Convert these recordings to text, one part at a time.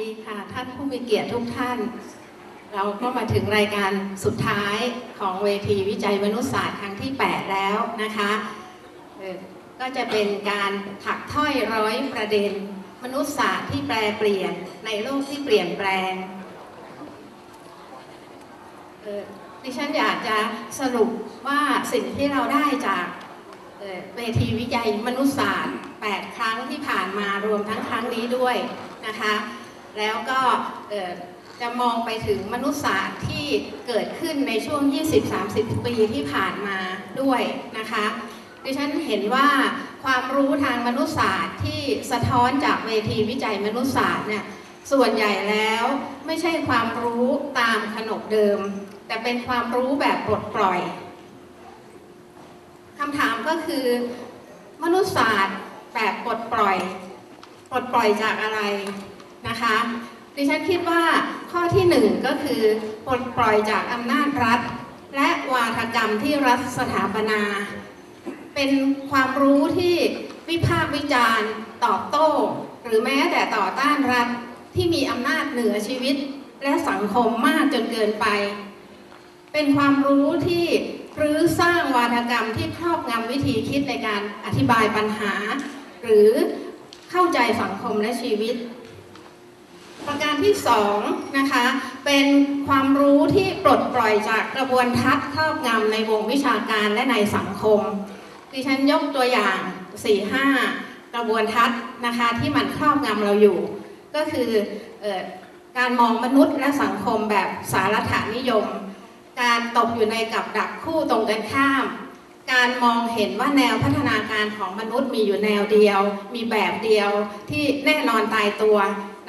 ดีค่ะ ท่านผู้มีเกียรติทุกท่าน เราก็มาถึงรายการสุดท้ายของเวทีวิจัยมนุษยศาสตร์ครั้งที่ 8 แล้วนะคะก็จะเป็นการถักถ้อยร้อยประเด็น มนุษยศาสตร์ที่แปรเปลี่ยนในโลกที่เปลี่ยนแปลงดิฉันอยากจะสรุปว่าสิ่งที่เราได้จากเอ่อเวทีวิจัยมนุษยศาสตร์ 8 ครั้งที่ผ่านมารวมทั้งครั้งนี้ด้วยนะคะ แล้วก็จะมองไปถึงมนุษยศาสตร์ที่เกิดขึ้นในช่วง 20-30 ปีที่ผ่านมาด้วยนะคะดิฉันเห็นว่าความรู้ทางมนุษยศาสตร์ที่สะท้อนจากเวทีวิจัยมนุษยศาสตร์เนี่ยส่วนใหญ่แล้วไม่ใช่ความรู้ตามขนบเดิม แต่เป็นความรู้แบบปลดปล่อยคำถามก็คือ มนุษยศาสตร์แบบปลดปล่อย ปลดปล่อยจากอะไร นะคะ ดิฉันคิดว่าข้อที่หนึ่งก็คือปลดปล่อยจากอำนาจรัฐ และวาทกรรมที่รัฐสถาปนา เป็นความรู้ที่วิพากษ์วิจารณ์ตอบโต้ หรือแม้แต่ต่อต้านรัฐที่มีอำนาจเหนือชีวิต และสังคมมากจนเกินไป เป็นความรู้ที่รื้อสร้างวาทกรรมที่ครอบงำวิธีคิดในการอธิบายปัญหา หรือเข้าใจสังคมและชีวิต ประการที่สองนะคะเป็นความรู้ที่ปลดปล่อยจากกระบวนทัศน์ครอบงำในวงวิชาการและในสังคม ดิฉันยกตัวอย่าง 4-5 กระบวนทัศน์นะคะที่มันครอบงำเราอยู่ ก็คือเออการมองมนุษย์และสังคมแบบสารฐานิยม การตกอยู่ในกับดักคู่ตรงกันข้าม การมองเห็นว่าแนวพัฒนาการของมนุษย์มีอยู่แนวเดียว มีแบบเดียวที่แน่นอนตายตัว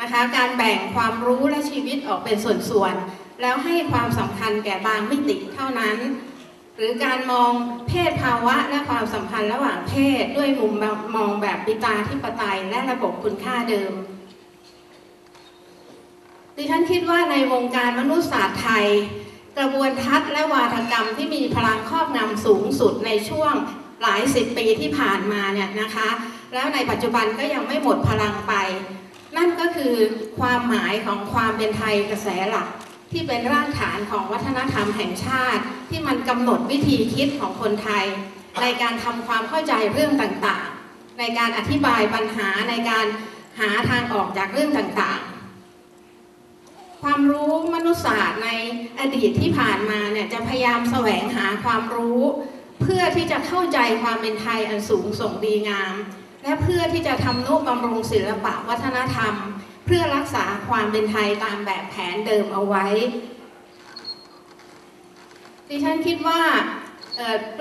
นะคะการแบ่งความรู้และชีวิตออกเป็นส่วนๆแล้วให้ความสำคัญแก่บางมิติเท่านั้น หรือการมองเพศภาวะและความสัมพันธ์ระหว่างเพศด้วยมุมมองแบบปิตาธิปไตยและระบบคุณค่าเดิมดิฉันคิดว่าในวงการมนุษยศาสตร์ไทย กระบวนทัศน์และวาทกรรมที่มีพลังครอบงำสูงสุดในช่วงหลายสิบปีที่ผ่านมาเนี่ยนะคะ แล้วในปัจจุบันก็ยังไม่หมดพลังไป นั่นก็คือความหมายของความเป็นไทยกระแสหลัก ที่เป็นรากฐานของวัฒนธรรมแห่งชาติ ที่มันกำหนดวิธีคิดของคนไทย ในการทำความเข้าใจเรื่องต่างๆ ในการอธิบายปัญหาในการหาทางออกจากเรื่องต่างๆ ความรู้มนุษยศาสตร์ในอดีตที่ผ่านมาเนี่ยจะพยายามแสวงหาความรู้ เพื่อที่จะเข้าใจความเป็นไทยอันสูงส่งดีงาม และเพื่อที่จะทำนุบำรุงศิลปะวัฒนธรรม เพื่อรักษาความเป็นไทยตามแบบแผนเดิมเอาไว้ ดิฉันคิดว่า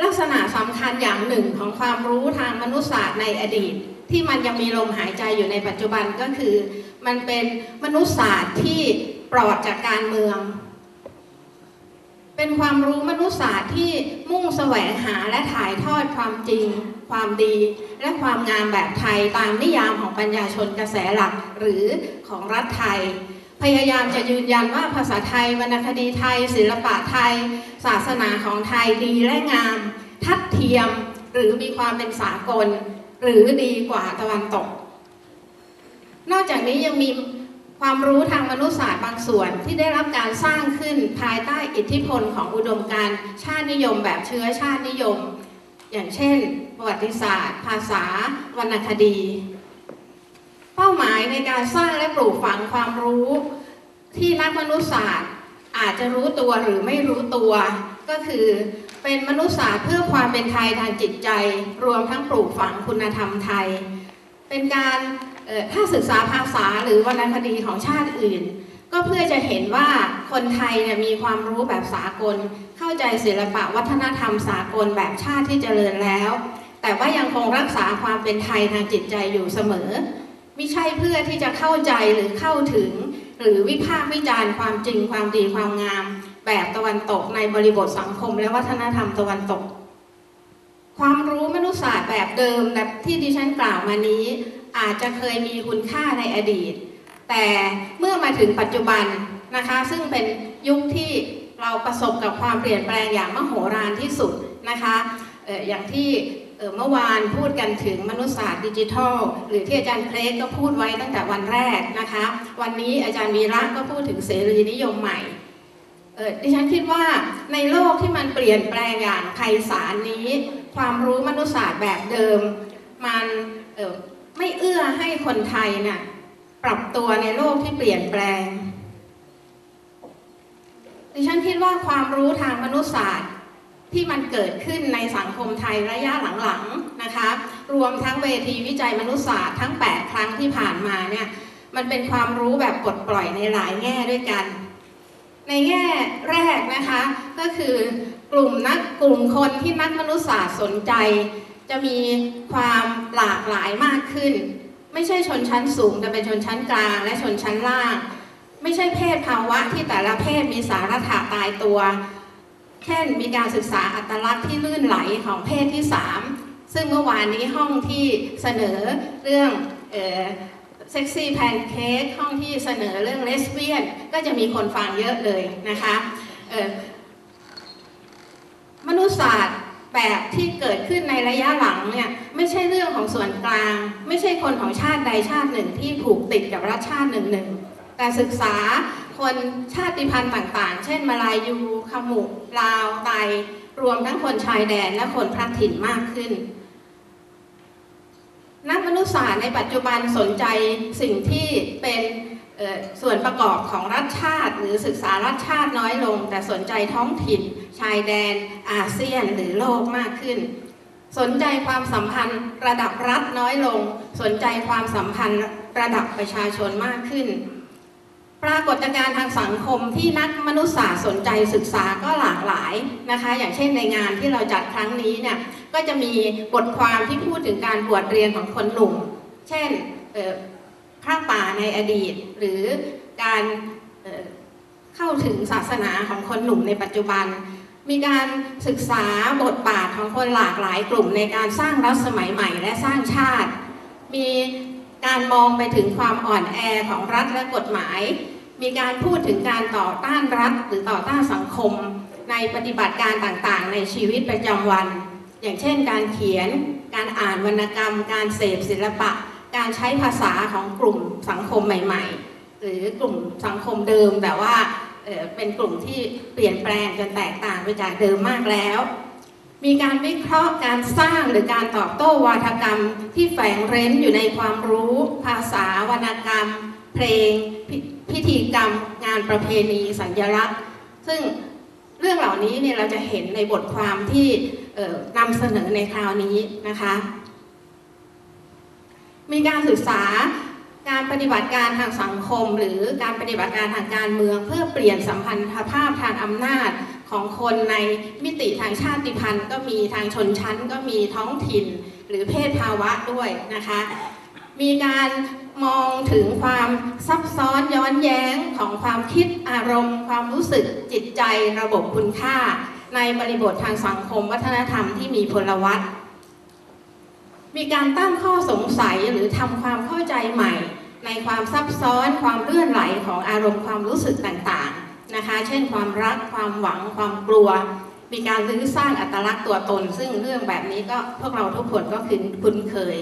ลักษณะสำคัญอย่างหนึ่งของความรู้ทางมนุษยศาสตร์ในอดีต ที่มันยังมีลมหายใจอยู่ในปัจจุบันก็คือ มันเป็นมนุษยศาสตร์ที่ปลอดจากการเมือง เป็นความรู้มนุษยศาสตร์ที่มุ่งแสวงหาและถ่ายทอดความจริง ความดี และความงามแบบไทยตามนิยามของปัญญาชนกระแสหลักหรือของรัฐไทย พยายามจะยืนยันว่าภาษาไทยวรรณคดีไทย ศิลปะไทย ศาสนาของไทยดีและงาม ทัดเทียมหรือมีความเป็นสากล หรือดีกว่าตะวันตก นอกจากนี้ยังมี ความรู้ทางมนุษยศาสตร์บางส่วนที่ได้รับการสร้างขึ้นภายใต้อิทธิพลของอุดมการชาตินิยมแบบเชื้อชาตินิยม อย่างเช่น ประวัติศาสตร์ ภาษา วรรณคดี เป้าหมายในการสร้างและปลูกฝังความรู้ ที่นักมนุษยศาสตร์อาจจะรู้ตัวหรือไม่รู้ตัว ก็คือเป็นมนุษยศาสตร์เพื่อความเป็นไทยทางจิตใจ รวมทั้งปลูกฝังคุณธรรมไทย เป็นการถ้าศึกษาภาษาหรือวรรณคดีของชาติอื่น ก็เพื่อจะเห็นว่าคนไทยเนี่ยมีความรู้แบบสากล เข้าใจศิลปะวัฒนธรรมสากลแบบชาติที่เจริญแล้ว แต่ว่ายังคงรักษาความเป็นไทยทางจิตใจอยู่เสมอไม่ใช่เพื่อที่จะเข้าใจหรือเข้าถึง หรือวิพากษ์วิจารณ์ความจริงความดีความงาม แบบตะวันตกในบริบทสังคม และวัฒนธรรมตะวันตก ความรู้มนุษยศาสตร์แบบเดิมแบบที่ดิฉันกล่าวมานี้ อาจจะเคยมีคุณค่าในอดีต แต่เมื่อมาถึงปัจจุบันนะคะ ซึ่งเป็นยุคที่เราประสบกับความเปลี่ยนแปลงอย่างมโหฬารที่สุดนะคะอออย่างที่เมื่อวานพูดกันถึงมนุษยศาสตร์ดิจิทัล หรือที่อาจารย์เครกก็พูดไว้ตั้งแต่วันแรกนะคะ วันนี้อาจารย์วีระก็พูดถึงเสรีนิยมใหม่ดิฉันคิดว่าในโลกที่มันเปลี่ยนแปลงอย่างไพศาลนี้ ความรู้มนุษยศาสตร์แบบเดิม มันไม่เอื้อให้คนไทยน่ะปรับตัวในโลกที่เปลี่ยนแปลง ดิฉันคิดว่าความรู้ทางมนุษยศาสตร์ที่มันเกิดขึ้นในสังคมไทยระยะหลังๆนะคะ รวมทั้งเวทีวิจัยมนุษยศาสตร์ทั้ง 8 ครั้งที่ผ่านมาเนี่ยมันเป็นความรู้แบบปลดปล่อยในหลายแง่ด้วยกัน ในแง่แรกนะคะก็คือ กลุ่มนักกลุ่มคนที่นักมนุษยศาสตร์สนใจ จะมีความหลากหลายมากขึ้น ไม่ใช่ชนชั้นสูง แต่เป็นชนชั้นกลาง และชนชั้นล่าง ไม่ใช่เพศภาวะที่แต่ละเพศมีสาระถะตายตัว เช่นมีการศึกษาอัตลักษณ์ที่ลื่นไหลของเพศที่ 3 ซึ่งเมื่อวานนี้ห้องที่เสนอเรื่องเซ็กซี่แพนเค้กห้องที่เสนอเรื่องเลสเบี้ยน ก็จะมีคนฟังเยอะเลยนะคะ ศาสตร์แบบที่เกิดขึ้นในระยะหลังเนี่ยไม่ใช่เรื่องของส่วนกลาง ไม่ใช่คนของชาติใดชาติหนึ่งที่ผูกติดกับรัฐชาติหนึ่งหนึ่งแต่ศึกษาคนชาติพันธุ์ต่างๆ เช่นมาลายูขมุลาวไตรวมทั้งคนชายแดนและคนพลัดถิ่นมากขึ้น นักมนุษยศาสตร์ในปัจจุบันสนใจสิ่งที่เป็น ส่วนประกอบของรัฐชาติ หรือศึกษารัฐชาติน้อยลง แต่สนใจท้องถิ่น ชายแดน อาเซียนหรือโลกมากขึ้น สนใจความสัมพันธ์ระดับรัฐน้อยลง สนใจความสัมพันธ์ระดับประชาชนมากขึ้น ปรากฏการณ์ทางสังคมที่นักมนุษยศาสตร์สนใจศึกษาก็หลากหลายนะคะ อย่างเช่นในงานที่เราจัดครั้งนี้เนี่ยก็จะมีบทความที่พูดถึงการบวชเรียนของคนหนุ่ม เช่น เอ่อพระป่าในอดีต หรือการเข้าถึงศาสนาของคนหนุ่มในปัจจุบัน มีการศึกษาบทบาทของคนหลากหลายกลุ่มในการสร้างรัฐสมัยใหม่และสร้างชาติ มีการมองไปถึงความอ่อนแอของรัฐและกฎหมาย มีการพูดถึงการต่อต้านรัฐหรือต่อต้านสังคม ในปฏิบัติการต่างๆ ในชีวิตประจำวัน อย่างเช่น การเขียน การอ่านวรรณกรรม การเสพศิลปะ การใช้ภาษาของกลุ่มสังคมใหม่ ๆ หรือกลุ่มสังคมเดิมแต่ว่าเป็นกลุ่มที่เปลี่ยนแปลงจนแตกต่างไปจากเดิมมากแล้ว มีการวิเคราะห์การสร้างหรือการตอบโต้วาทกรรมที่แฝงเร้นอยู่ในความรู้ ภาษาวรรณกรรม เพลงพพิธีกรรม งานประเพณี สัญลักษณ์ ซึ่งเรื่องเหล่านี้เนี่ยเราจะเห็นในบทความที่นำเสนอในคราวนี้นะคะ มีการศึกษาการปฏิบัติการทางสังคม หรือการปฏิบัติการทางการเมือง เพื่อเปลี่ยนสัมพันธภาพทางอำนาจของคนในมิติทางชาติพันธุ์ ก็มีทางชนชั้น ก็มีท้องถิ่น หรือเพศภาวะด้วยนะคะ มีการมองถึงความซับซ้อนย้อนแย้งของความคิดอารมณ์ ความรู้สึกจิตใจระบบคุณค่า ในบริบททางสังคม วัฒนธรรมที่มีพลวัต มีการตั้งข้อสงสัยหรือทำความเข้าใจใหม่ ในความซับซ้อนความเลื่อนไหลของอารมณ์ความรู้สึกต่างๆนะคะ เช่น ความรักความหวังความกลัว มีการรื้อสร้างอัตลักษณ์ตัวตน ซึ่งเรื่องแบบนี้ก็พวกเราทุกคนก็คือคุ้นเคย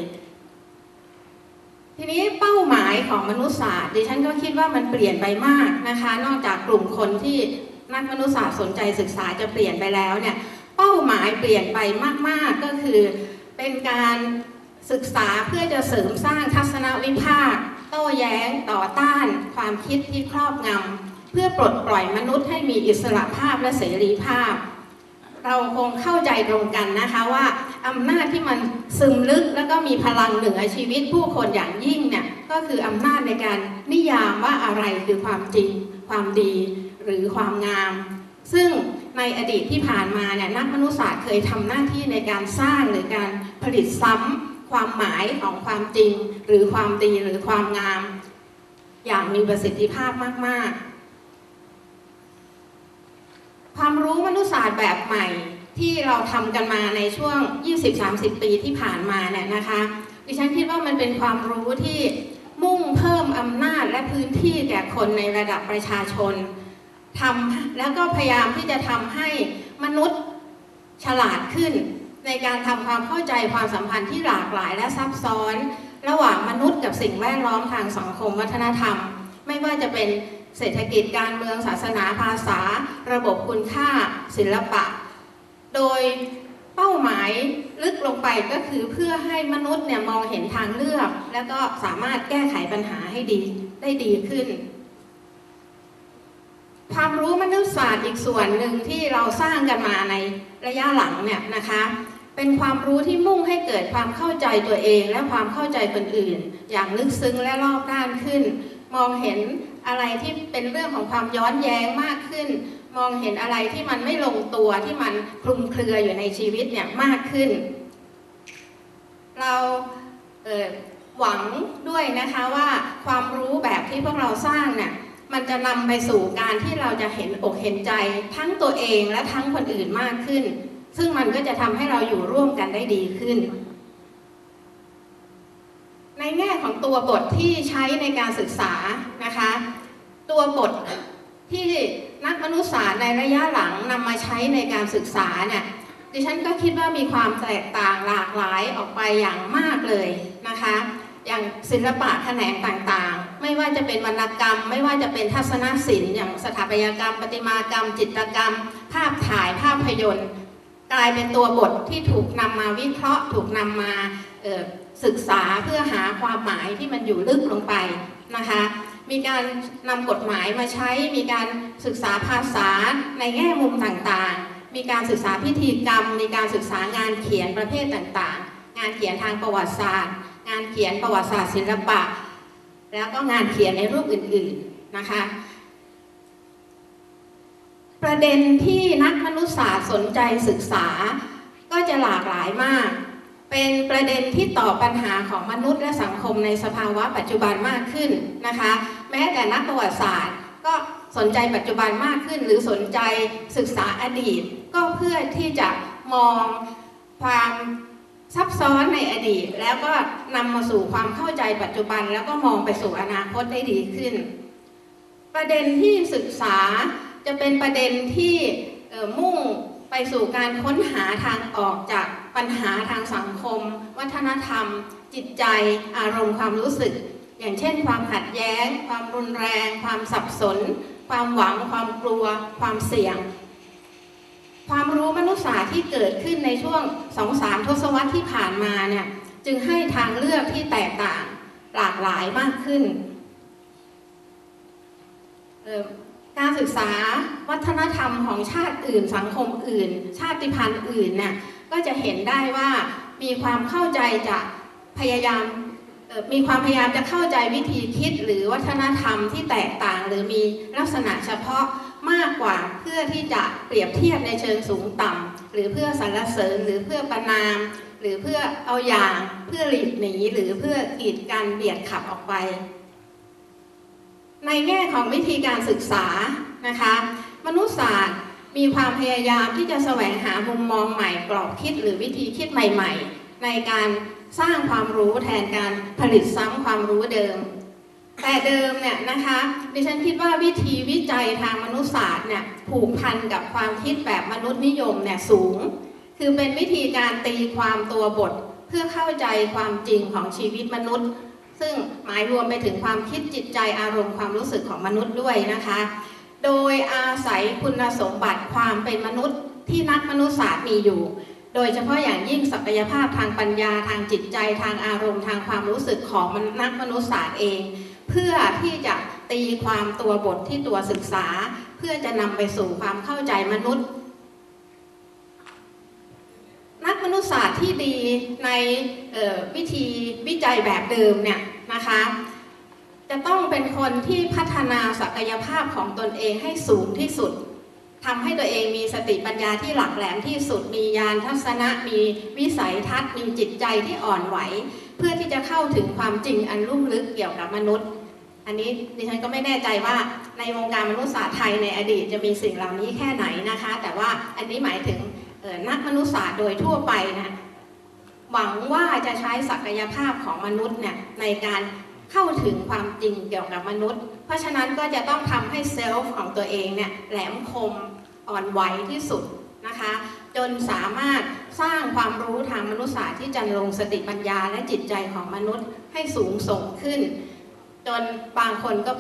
ทีนี้เป้าหมายของมนุษยศาสตร์ดิฉันก็คิดว่ามันเปลี่ยนไปมากนะคะ นอกจากกลุ่มคนที่นักมนุษยศาสตร์สนใจศึกษาจะเปลี่ยนไปแล้วเนี่ยเป้าหมายเปลี่ยนไปมาก ๆ ก็คือเป็นการ ศึกษาเพื่อจะเสริมสร้างทัศนวิภาค โต้แย้งต่อต้าน ความคิดที่ครอบงำเพื่อปลดปล่อยมนุษย์ให้มีอิสระภาพและเสรีภาพ เราคงเข้าใจตรงกันนะคะว่าอำนาจที่มันซึมลึกแล้วก็มีพลังเหนือชีวิตผู้คนอย่างยิ่งเนี่ยก็คืออำนาจในการนิยามว่าอะไรคือความจริง ความดี หรือความงาม ซึ่งในอดีตที่ผ่านมาเนี่ยนักมนุษยศาสตร์เคยทำหน้าที่ในการสร้างหรือการผลิตซ้ำ ความหมายของความจริง หรือความดีหรือความงาม อย่างมีประสิทธิภาพมาก ๆ ความรู้มนุษยศาสตร์แบบใหม่ที่เราทำกันมาในช่วง 20-30 ปีที่ผ่านมาเนี่ยนะคะดิฉันคิดว่ามันเป็นความรู้ที่มุ่งเพิ่มอำนาจและพื้นที่แก่คนในระดับประชาชนทำแล้วก็พยายามที่จะทำให้มนุษย์ฉลาดขึ้น ในการทำความเข้าใจความสัมพันธ์ที่หลากหลายและซับซ้อน ระหว่างมนุษย์กับสิ่งแวดล้อมทางสังคมวัฒนธรรม ไม่ว่าจะเป็นเศรษฐกิจการเมืองศาสนาภาษา ระบบคุณค่า ศิลปะ โดยเป้าหมายลึกลงไปก็คือเพื่อให้มนุษย์เนี่ยมองเห็นทางเลือก แล้วก็สามารถแก้ไขปัญหาให้ดีได้ดีขึ้น ความรู้มนุษยศาสตร์อีกส่วนหนึ่งที่เราสร้างกันมาในระยะหลังเนี่ยนะคะ เป็นความรู้ที่มุ่งให้เกิดความเข้าใจตัวเองและความเข้าใจคนอื่น อย่างลึกซึ้งและรอบด้านขึ้น มองเห็นอะไรที่เป็นเรื่องของความย้อนแย้งมากขึ้น มองเห็นอะไรที่มันไม่ลงตัวที่มันคลุมเครืออยู่ในชีวิตเนี่ยมากขึ้น เราเหวังด้วยนะคะว่าความรู้แบบที่พวกเราสร้างเนี่ยมันจะนำไปสู่การที่เราจะเห็นอกเห็นใจทั้งตัวเองและทั้งคนอื่นมากขึ้น ซึ่งมันก็จะทำให้เราอยู่ร่วมกันได้ดีขึ้น ในแง่ของตัวบทที่ใช้ในการศึกษานะคะ ตัวบทที่นักมนุษยศาสตร์ในระยะหลังนำมาใช้ในการศึกษาเนี่ยดิฉันก็คิดว่ามีความแตกต่างหลากหลายออกไปอย่างมากเลยนะคะ อย่างศิลปะแขนงต่างๆ ไม่ว่าจะเป็นวรรณกรรม ไม่ว่าจะเป็นทัศนศิลป์อย่างสถาปัตยกรรม ประติมากรรม จิตรกรรม ภาพถ่ายภาพยนตร์ กลายเป็นตัวบทที่ถูกนำมาวิเคราะห์ ถูกนำมาศึกษาเพื่อหาความหมายที่มันอยู่ลึกลงไปนะคะมีการนำกฎหมายมาใช้ มีการศึกษาภาษาในแง่มุมต่างๆ มีการศึกษาพิธีกรรม มีการศึกษางานเขียนประเภทต่างๆ งานเขียนทางประวัติศาสตร์ งานเขียนประวัติศาสตร์ศิลปะ แล้วก็งานเขียนในรูปอื่นๆนะคะ ประเด็นที่นักมนุษยศาสตร์สนใจศึกษา ก็จะหลากหลายมาก เป็นประเด็นที่ตอบปัญหาของมนุษย์และสังคมในสภาวะปัจจุบันมากขึ้นนะคะ แม้แต่นักประวัติศาสตร์ ก็สนใจปัจจุบันมากขึ้น หรือสนใจศึกษาอดีต ก็เพื่อที่จะมองความซับซ้อนในอดีต แล้วก็นำมาสู่ความเข้าใจปัจจุบัน แล้วก็มองไปสู่อนาคตได้ดีขึ้น ประเด็นที่ศึกษา จะเป็นประเด็นที่มุ่งไปสู่การค้นหาทางออกจากปัญหาทางสังคม วัฒนธรรม จิตใจ อารมณ์ความรู้สึก อย่างเช่น ความขัดแย้ง ความรุนแรง ความสับสน ความหวัง ความกลัว ความเสี่ยง ความรู้มนุษยศาสตร์ที่เกิดขึ้นในช่วงสองสามทศวรรษที่ผ่านมาเนี่ยจึงให้ทางเลือกที่แตกต่างหลากหลายมากขึ้นเออ การศึกษาวัฒนธรรมของชาติอื่น สังคมอื่น ชาติพันธุ์อื่นเนี่ยก็จะเห็นได้ว่ามีความเข้าใจจะพยายามมีความพยายามจะเข้าใจวิธีคิดหรือวัฒนธรรมที่แตกต่างหรือมีลักษณะเฉพาะมากกว่าเพื่อที่จะเปรียบเทียบในเชิงสูงต่ำหรือเพื่อสรรเสริญหรือเพื่อประนาม หรือเพื่อเอาอย่างเพื่อหลีกหนีหรือเพื่อกีดกันเบียดขับออกไป ในแง่ของวิธีการศึกษานะคะ มนุษยศาสตร์มีความพยายามที่จะแสวงหามุมมองใหม่กรอบคิดหรือวิธีคิดใหม่ ๆ ในการสร้างความรู้แทนการผลิตซ้ำความรู้เดิม แต่เดิมเนี่ยนะคะดิฉันคิดว่าวิธีวิจัยทางมนุษยศาสตร์เนี่ยผูกพันกับความคิดแบบมนุษย์นิยมเนี่ยสูง คือเป็นวิธีการตีความตัวบทเพื่อเข้าใจความจริงของชีวิตมนุษย์ ซึ่งหมายรวมไปถึงความคิดจิตใจอารมณ์ความรู้สึกของมนุษย์ด้วยนะคะ โดยอาศัยคุณสมบัติความเป็นมนุษย์ที่นักมนุษยศาสตร์มีอยู่ โดยเฉพาะอย่างยิ่งศักยภาพทางปัญญาทางจิตใจทางอารมณ์ทางความรู้สึกของนักมนุษยศาสตร์เอง เพื่อที่จะตีความตัวบทที่ตัวศึกษา เพื่อจะนำไปสู่ความเข้าใจมนุษย์ นักมนุษยศาสตร์ ที่ดีในออวิธีวิจัยแบบเดิมเนี่ยนะคะจะต้องเป็นคนที่พัฒนาศักยภาพของตนเองให้สูงที่สุดทำให้ตัวเองมีสติปัญญาที่หลักแหลมที่สุด มีญาณทัศนะ มีวิสัยทัศน์ มีจิตใจที่อ่อนไหว เพื่อที่จะเข้าถึงความจริงอันลุ่มลึกเกี่ยวกับมนุษย์ อันนี้ดิฉันก็ไม่แน่ใจว่าในวงการมนุษยศาสตร์ไทยในอดีตจะมีสิ่งเหล่านี้แค่ไหนนะคะ แต่ว่าอันนี้หมายถึง นักมนุษยศาสตร์โดยทั่วไปนะหวังว่าจะใช้ศักยภาพของมนุษย์เนี่ยในการเข้าถึงความจริงเกี่ยวกับมนุษย์ เพราะฉะนั้นก็จะต้องทำให้เซลฟ์ของตัวเองเนี่ยแหลมคมอ่อนไหวที่สุดนะคะ จนสามารถสร้างความรู้ทางมนุษยศาสตร์ที่จะลงสติปัญญาและจิตใจของมนุษย์ให้สูงส่งขึ้น จนบางคนก็